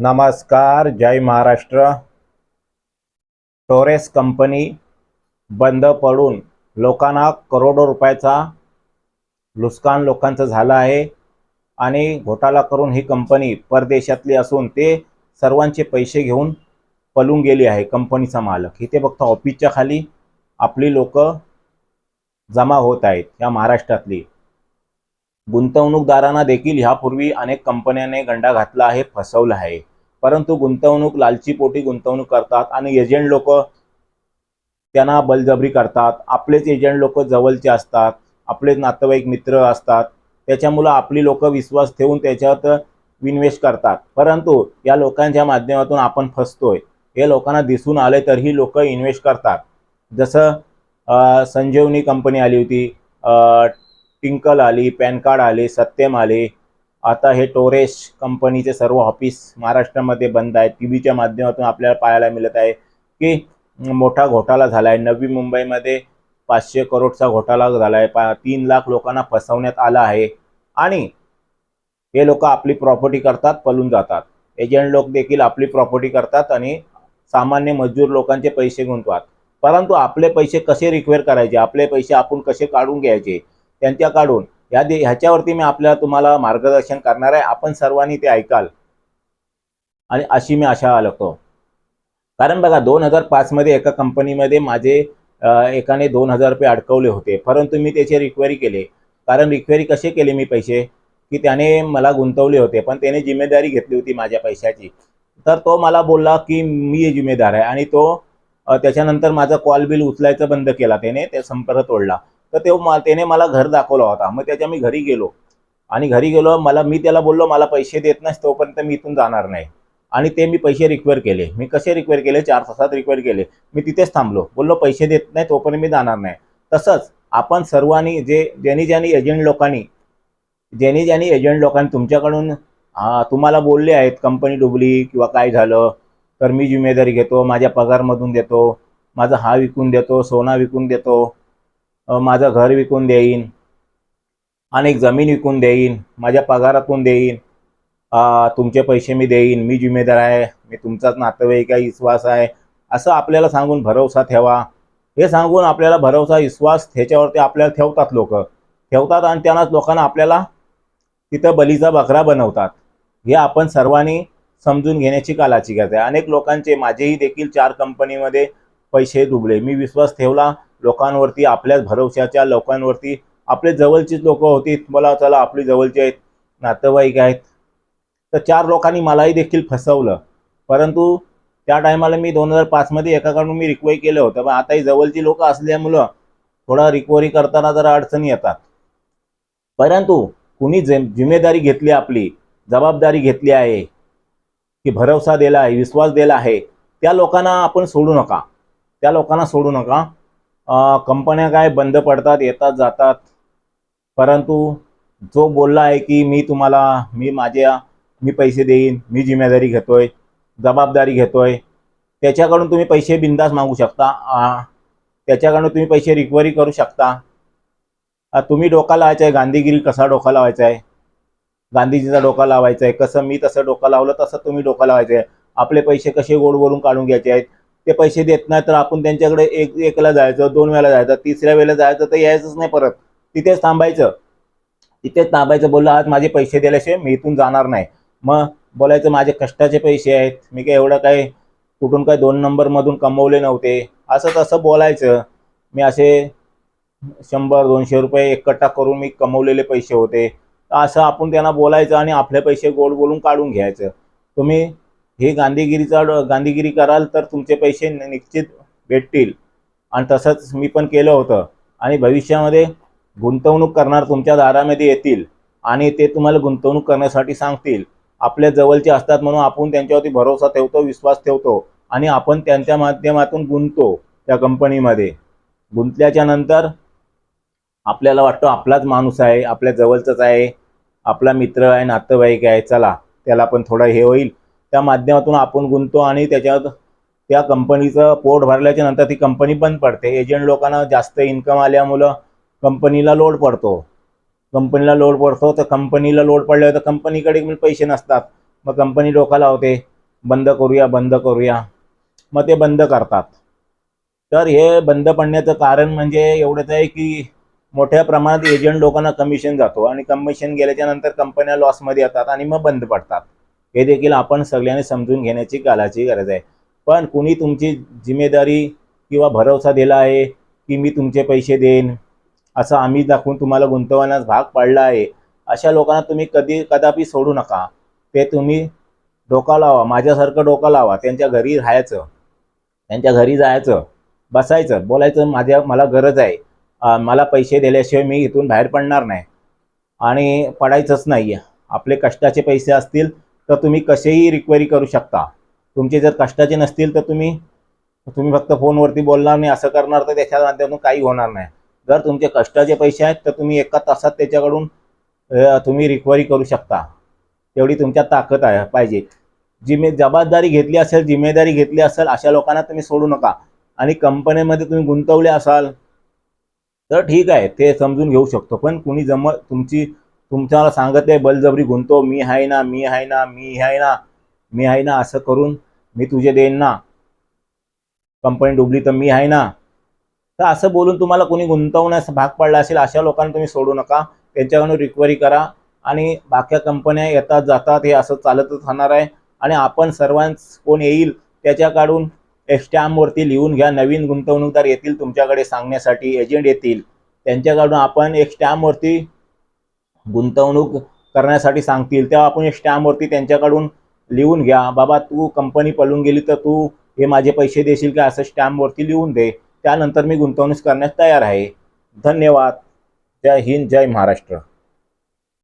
नमस्कार जय Maharashtra. Torres company बंद पडून लोकांना करोडो रुपयाचा नुकसान लोकांचं झालं आहे आणि घोटाळा करून ही कंपनी परदेशातली असून ते सर्वांचे पैसे घेऊन पळून गेली आहे कंपनीचा मालक. इथे फक्त ऑफिसच्या खाली आपली लोक जमा होत आहेत या महाराष्ट्रातली. गुंतवणूकदारांना देखील ह्यापूर्वी अनेक कंपन्यांनी गंडा घातला आहे फसवलं आहे. परंतु गुंतवणूक लालचीपोटी गुंतवणूक करतात आणि एजंट लोक त्यांना बलजबरी करतात. आपलेच एजंट लोक जवळचे असतात. आपलेच नातेवाईक मित्र असतात. त्याच्यामुळं आपली लोक विश्वास ठेवून त्याच्यात इन्व्हेस्ट करतात. परंतु या लोकांच्या माध्यमातून आपण फसतोय. हे लोकांना दिसून आले तरीही लोक इन्व्हेस्ट करतात. जसं संजीवनी कंपनी आली होती. टिंकल आली पॅन कार्ड आले सत्यम आले आता हे टोरेश कंपनीचे सर्व ऑफिस महाराष्ट्रामध्ये बंद आहेत. टी व्हीच्या माध्यमातून आपल्याला पाहायला मिळत आहे की मोठा घोटाळा झाला आहे नवी मुंबईमध्ये पाचशे करोडचा घोटाळा झाला आहे पा तीन लाख लोकांना फसवण्यात आला आहे. आणि हे लोक आपली प्रॉपर्टी करतात पळून जातात. एजंट लोक देखील आपली प्रॉपर्टी करतात आणि सामान्य मजदूर लोकांचे पैसे गुंतवात. परंतु आपले पैसे कसे रिक्वेअर करायचे? आपले पैसे आपण कसे काढून घ्यायचे? त्यांच्या काढून या दे ह्याच्यावरती मी आपल्याला तुम्हाला मार्गदर्शन करणार आहे. आपण सर्वांनी ते ऐकाल. आणि अशी मी आशा आलो कारण बघा दोन हजार पाचमध्ये एका कंपनीमध्ये माझे एकाने दोन हजार रुपये अडकवले होते. परंतु मी त्याची रिक्वेरी केले. कारण रिक्वेरी कसे केले मी पैसे? की त्याने मला गुंतवले होते पण त्याने जिम्मेदारी घेतली होती माझ्या पैशाची. तर तो मला बोलला की मी जिम्मेदार आहे. आणि तो त्याच्यानंतर माझा कॉल बिल उचलायचं बंद केला त्याने. ते संपर्क तोडला. तर ते मा- त्याने मला घर दाखवला होता. मग त्याच्या मी घरी गेलो. आणि घरी गेलो मला मी त्याला बोललो मला पैसे देत नाहीस तोपर्यंत मी इथून जाणार नाही. आणि ते मी पैसे रिक्वेअर केले. मी कसे रिक्वेअर केले? चार तासात रिक्वेअर केले. मी तिथेच थांबलो. बोललो पैसे देत नाही तोपर्यंत मी जाणार नाही. तसंच आपण सर्वांनी जे ज्यांनी ज्यांनी एजंट लोकांनी ज्यांनी ज्यांनी एजंट लोकांनी तुमच्याकडून तुम्हाला बोलले आहेत कंपनी डुबली किंवा काय झालं तर मी जिम्मेदारी घेतो माझ्या पगारमधून देतो माझा हा विकून देतो सोना विकून देतो माझं घर विकून देईन. अनेक जमीन विकून देईन. माझ्या पगारातून देईन. तुमचे पैसे मी देईन. मी जिम्मेदार आहे. मी तुमचाच नातेवाईक आहे विश्वास आहे. असं आपल्याला सांगून भरवसा ठेवा. हे सांगून आपल्याला भरवसा विश्वास ह्याच्यावरती आपल्याला ठेवतात लोक. ठेवतात आणि त्यांनाच लोकांना आपल्याला तिथं बलीचा बकरा बनवतात. हे आपण सर्वांनी समजून घेण्याची कालाची गरज आहे. अनेक लोकांचे माझेही देखील चार कंपनीमध्ये पैसे डुबले मी विश्वास ठेवला. लोकांवरती आपल्याच भरवशाच्या लोकांवरती आपले जवळचीच लोक होती मला चला आपली जवळची आहेत नातेवाईक आहेत. तर चार लोकांनी मलाही देखील फसवलं. परंतु त्या टायमाला मी दोन हजार पाचमध्ये एकाकडून मी रिकवरी केलं होतं. पण आता ही जवळची लोक असल्यामुळं थोडा रिकवरी करताना जरा अडचणी येतात. परंतु कुणी जे जिम्मेदारी घेतली आपली जबाबदारी घेतली आहे की भरवसा दिला आहे विश्वास दिला आहे त्या लोकांना आपण सोडू नका. त्या लोकांना सोडू नका. कंपन्या काय बंद पडतात येतात जातात. परंतु जो बोलला आहे की मी तुम्हाला मी माझ्या मी पैसे देईन मी जिम्मेदारी घेतोय जबाबदारी घेतोय त्याच्याकडून तुम्ही पैसे बिंदास मागू शकता. त्याच्याकडून तुम्ही पैसे रिकव्हरी करू शकता. तुम्ही डोका लावायचा आहे गांधीगिरी कसा डोका लावायचा आहे गांधीजीचा डोका लावायचा आहे कसं मी तसं डोकं लावलं तसं तुम्ही डोका लावायचं आहे आपले पैसे कसे गोड बोलून काढून घ्यायचे आहेत? ते पैसे देत नाही तर आपण त्यांच्याकडे एक एकला जायचं दोन वेळेला जायचं तिसऱ्या वेळेला जायचं तर यायचंच नाही परत. तिथेच थांबायचं. तिथेच थांबायचं बोललं आज माझे पैसे दिल्याशिवाय मी इथून जाणार नाही. मग बोलायचं माझे कष्टाचे पैसे आहेत मी काय एवढं काय कुठून काय दोन नंबरमधून कमवले नव्हते. असं तसं बोलायचं. मी असे शंभर दोनशे रुपये एकट्ठा करून मी कमवलेले पैसे होते. असं आपण त्यांना बोलायचं आणि आपले पैसे गोड बोलून काढून घ्यायचं. तुम्ही हे गांधीगिरीचा गांधीगिरी कराल तर तुमचे पैसे निश्चित भेटतील. आणि तसंच मी पण केलं होतं. आणि भविष्यामध्ये गुंतवणूक करणार तुमच्या दारामध्ये येतील. आणि ते तुम्हाला गुंतवणूक करण्यासाठी सांगतील. आपल्या जवळचे असतात म्हणून आपण त्यांच्यावरती भरोसा ठेवतो विश्वास ठेवतो. आणि आपण त्यांच्या माध्यमातून गुंततो त्या कंपनीमध्ये. गुंतल्याच्या नंतर आपल्याला वाटतं आपलाच माणूस आहे आपल्या जवळचाच आहे आपला मित्र आहे नातेवाईक आहे चला त्याला पण थोडं हे होईल. त्या माध्यमातून आपण गुंततो आणि त्याच्यात त्या कंपनीचं पोट भरल्याच्या नंतर ती कंपनी बंद पडते. एजंट लोकांना जास्त इन्कम आल्यामुळं कंपनीला लोड पडतो. कंपनीला लोड पडतो तर कंपनीला लोड पडल्यावर तर कंपनीकडे पैसे नसतात. मग कंपनी डोकाला लावते. बंद करूया बंद करूया. मग ते बंद करतात. तर हे बंद पडण्याचं कारण म्हणजे एवढंच आहे की मोठ्या प्रमाणात एजंट लोकांना कमिशन जातो आणि कमिशन गेल्याच्यानंतर कंपन्या लॉसमध्ये येतात आणि मग बंद पडतात. हे देखील आपण सगळ्यांनी समजून घेण्याची कालाची गरज आहे. पण कुणी तुमची जिम्मेदारी किंवा भरोसा दिला आहे की मी तुमचे पैसे देईन? असं आम्ही दाखवून तुम्हाला गुंतवण्यास भाग पाडला आहे. अशा लोकांना तुम्ही कधी कदापि सोडू नका. ते तुम्ही डोका लावा. माझ्यासारखं डोकं लावा. त्यांच्या घरी राहायचं. त्यांच्या घरी जायचं. बसायचं. बोलायचं माझ्या मला गरज आहे. मला पैसे दिल्याशिवाय मी इथून बाहेर पडणार नाही. आणि पडायचंच नाही आपले कष्टाचे पैसे असतील तर तुम्ही कसेही रिक्वेरी करू शकता. तुमचे जर कष्टाचे नसतील तर तुम्ही तुम्ही फक्त फोनवरती बोलणार नाही असं करणार तर त्याच्या माध्यमातून काही होणार नाही. जर तुमचे कष्टाचे पैसे आहेत तर तुम्ही एका तासात त्याच्याकडून तुम्ही रिकव्हरी करू शकता. तेवढी तुमच्यात ताकद आहे पाहिजे. जिम्मे जबाबदारी घेतली असेल जिम्मेदारी घेतली असेल अशा लोकांना तुम्ही सोडू नका. आणि कंपनीमध्ये तुम्ही गुंतवले असाल तर ठीक आहे ते समजून घेऊ शकतो. पण कुणी जम तुमची तुमच्याला सांगत आहे बलजबरी गुंतव मी आहे ना मी आहे ना मी आहे ना मी आहे ना असं करून मी तुझे देईन ना. कंपनी डुबली तर मी आहे ना. तर असं बोलून तुम्हाला कोणी गुंतवण्यास भाग पडला असेल अशा लोकांना तुम्ही सोडू नका. त्यांच्याकडून रिकव्हरी करा आणि बाकी कंपन्या येतात जातात हे असं चालतच राहणार आहे. आणि आपण सर्वांस कोण येईल त्याच्याकडून स्टॅम्पवरती लिहून घ्या नवीन गुंतवणूकदार येतील तुमच्याकडे सांगण्यासाठी एजंट येतील. त्यांच्याकडून आपण एक स्टॅम्पवरती गुंतवणूक करण्यासाठी सांगतील तेव्हा आपण या स्टॅम्पवरती त्यांच्याकडून लिहून घ्या बाबा तू कंपनी पळून गेली तर तू हे माझे पैसे देशील का? असं स्टॅम्पवरती लिहून दे. त्यानंतर मी गुंतवणूक करण्यास तयार आहे. धन्यवाद. जय हिंद जय महाराष्ट्र.